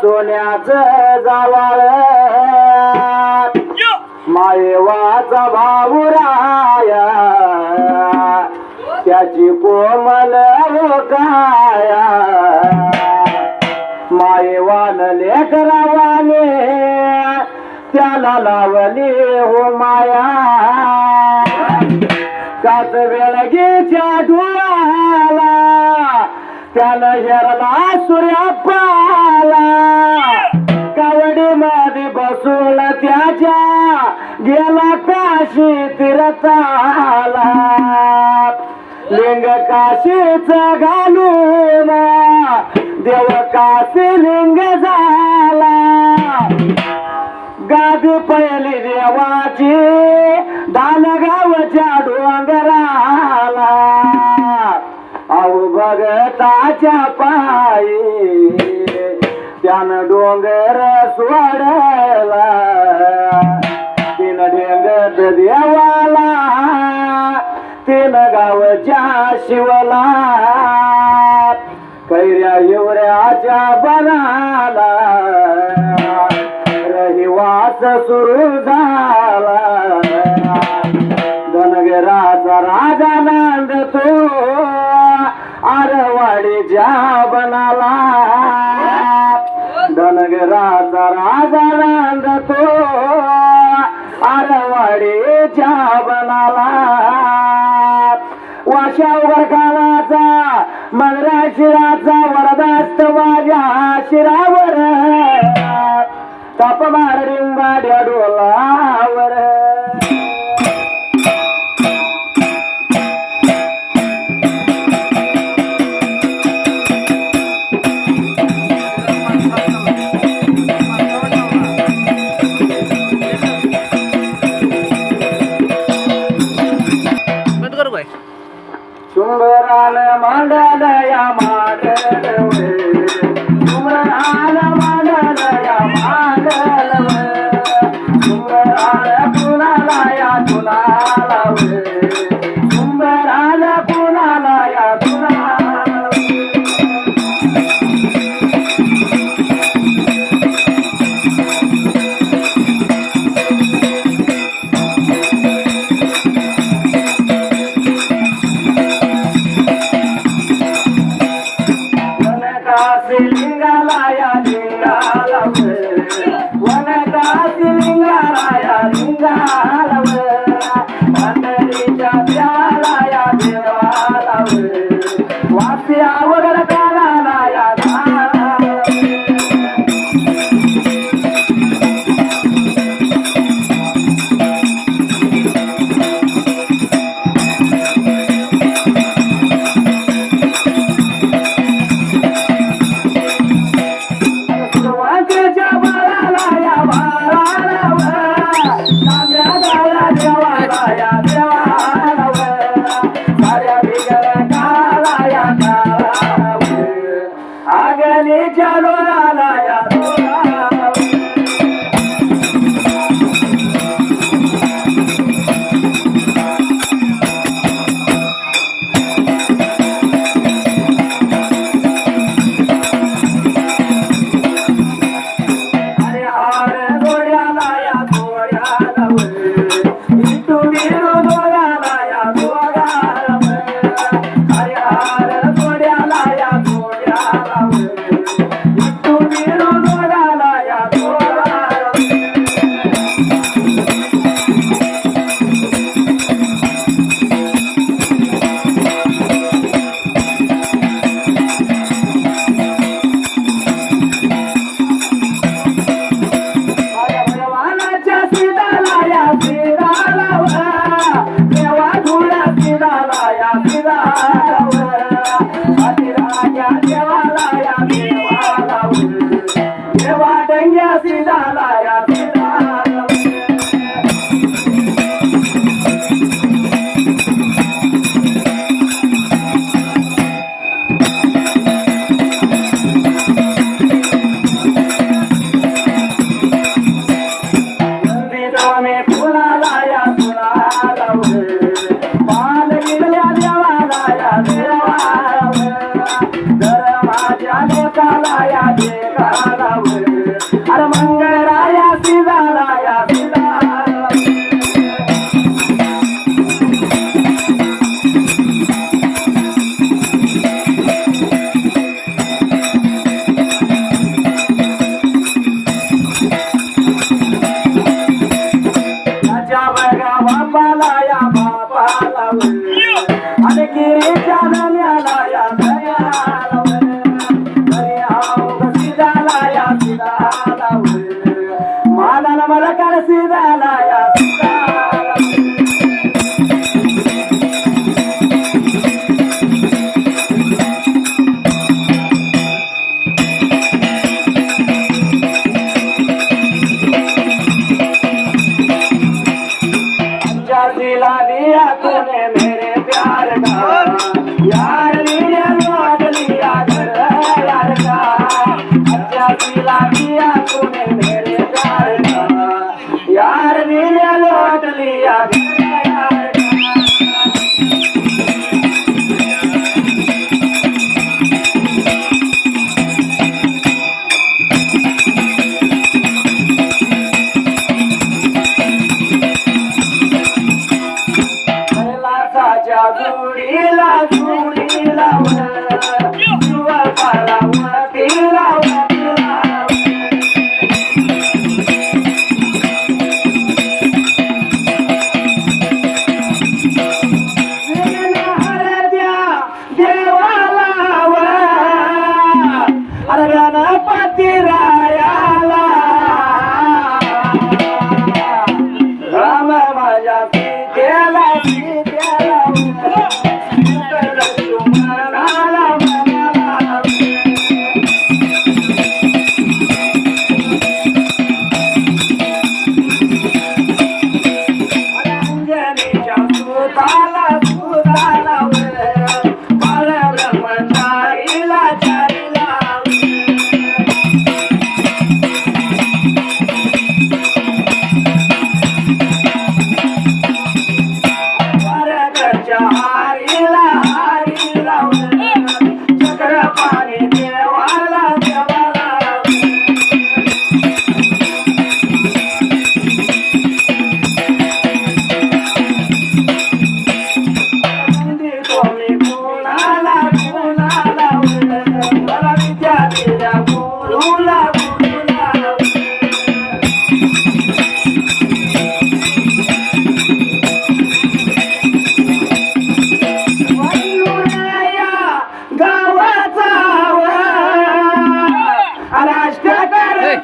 सोन्याचं जावाळ. मायेवाचा भाऊराया त्याची कोमल काया मायेवान लेकरावाने त्याला लावली हो माया. काच वेळगीच्या डोळ्याला त्याला हेरला सूर्यापाला कावडी मध्ये बसून त्याच्या. गेला काशी तीरताला लिंग काशीच घालून देव काशी लिंग झाला. गादी पहिली देवाची भगताच्या पायी. त्यानं डोंगर सोडला तिनं ढेंगत देवाला. तिनं गावच्या शिवला. कैऱ्या हिवऱ्याच्या बनाला. रहिवास सुरू झाला. धनगराचा राजा नांदतो. बनाला धनगराचा राजा नांद तो आरवाडीच्या बनाला वाशा कानाचा मंगरा शिराचा वरदास्त माझ्या शिरावर. तपमार रिंगाड्या डोलावर. या लिंगाला आगनीच्या डोळ्याला या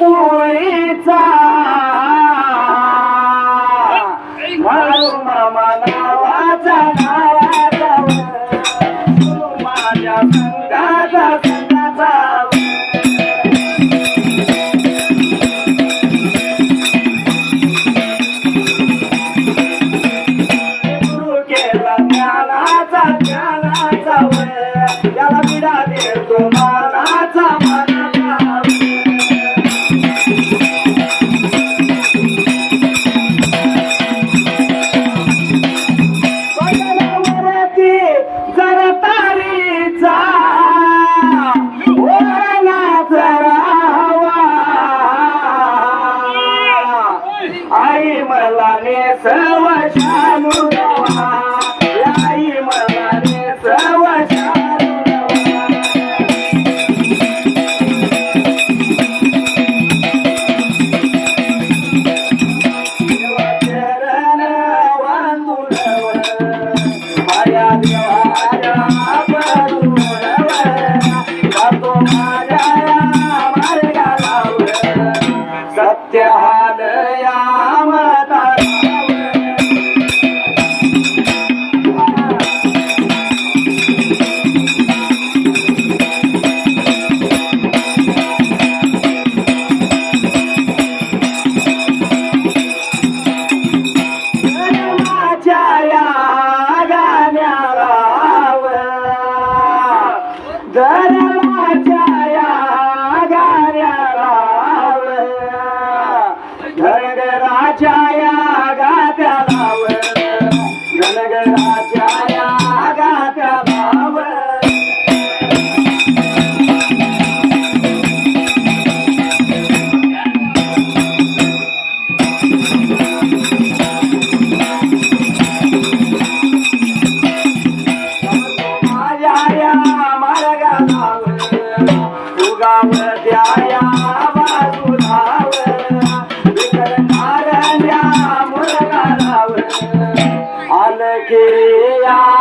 鬼在。सत्य धर्माच्या या गाण्याला धर्माच्या রে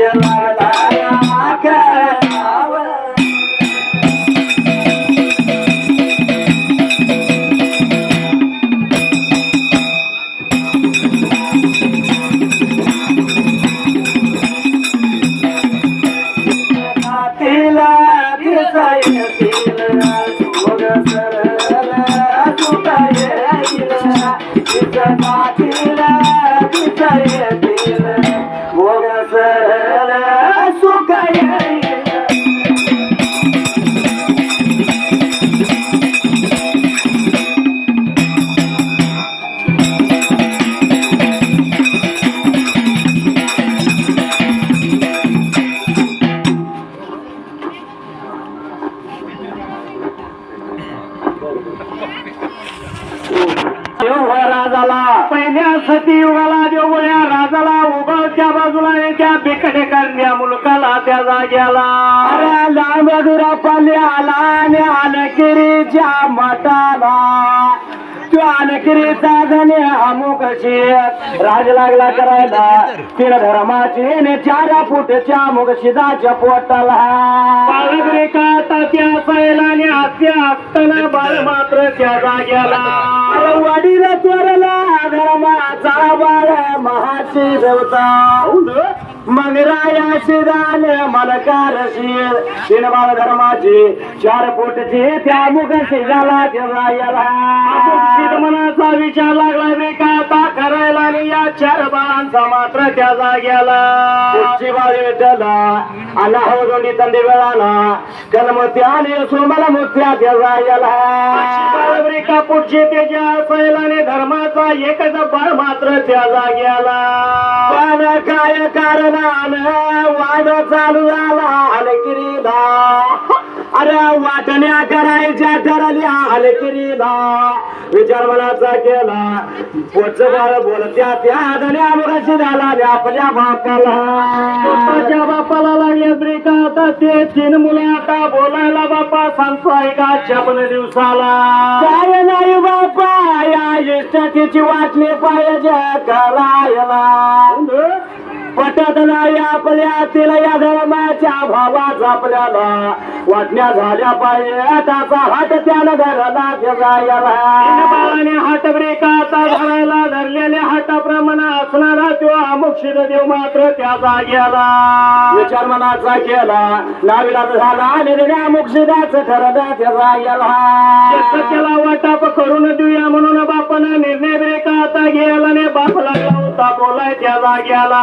Yeah, तो अनकिरीचा धने अमुक शेत. राज लागला करायला. तीन धर्माची आणि चार फुटच्या मुग शिदाच्या पोटाला. पाळगरे आणि आत्या असताना बाळ मात्र त्या जाग्याला. अरे वडील चोरला धर्माचा बाळ महाशी देवता मग राया शिदाने मलकार शीर. तीन बाळ धर्माची चार फुटची त्या मुग शिजाला त्या रायाला. मनाचा विचार लागला रे का? चार बाळांचा मात्र त्या जाग्याला. पुढची बाळी विठ्ठला अण्णा हो दोंडी तंदी वेळाला कलमत्याने सोमला मुत्या त्या रायाला बाळगरे का पुढचे त्याच्या असायला आणि धर्माचा एकच बाळ मात्र त्या जाग्याला. पण काय कारणानं वाद चालू झाला हलकिरीला अरे वाटण्या करायच्या ठरल्या हलकिरीला विचार मनाचा केला. पोच बाळ बोलत्या त्या धन्या मुगाशी झाला आपल्या बापाला स्वतःच्या बापाला लागले ब्रेका आता ते तीन मुलं आता बोलायला बापा सांगतो ऐका छपन दिवसाला? काय नाही बापा या इष्टतेची वाटली पाहिजे करायला पटत नाही आपल्यातील या धर्माच्या भावाचा आपल्याला. वाटण्या झाल्या पाहिजे त्याचा हात त्यानं धरला तीन जायला बाळाने हात ब्रेका आता धरायला धरलेल्या हाताप्रमाणे असणारा तो अमुक देव मात्र त्या जाग्याला विचार मनाचा केला नावीला झाला आणि निर्णय मुक्षिदाच ठरलं त्या जायला त्याला वाटाप करून देऊया म्हणून बापानं निर्णय ब्रेका आता घ्यायला ने बाप लागला होता बोलाय त्या जाग्याला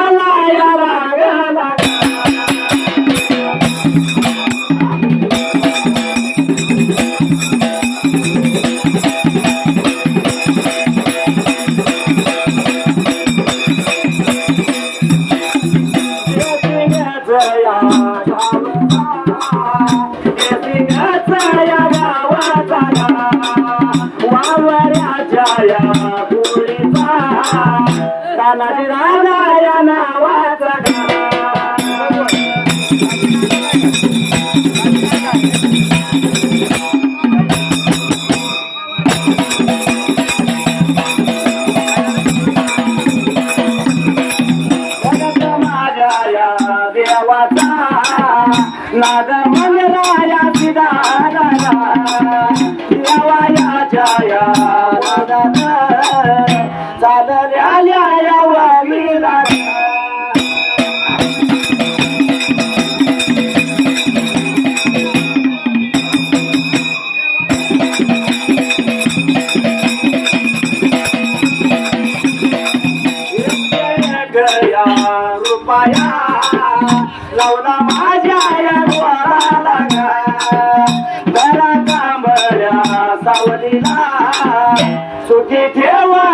राजा या नावा देवाचा नाद मंगराया सिदारा देवाया जया नादात चालल्या या वावीला माया सावलीला. सुखी ठेवा.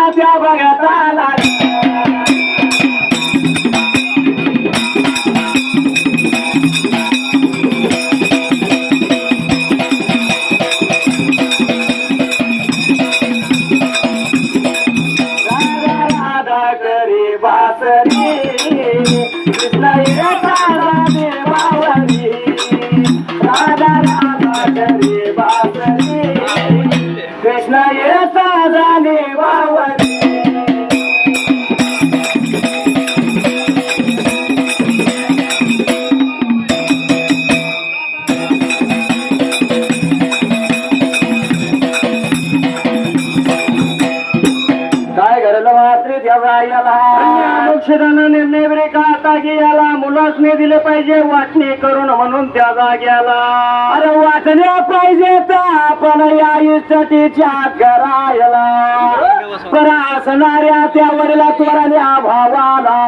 अक्षरानं निर्णय ब्रेक आता गेला मुलासने दिले पाहिजे वाटणी करून म्हणून त्या जाग्याला अरे वाटल्या पाहिजे तर आपण या इष्टीच्या करायला. पर असणाऱ्या त्या वडिला त्वराने भावाला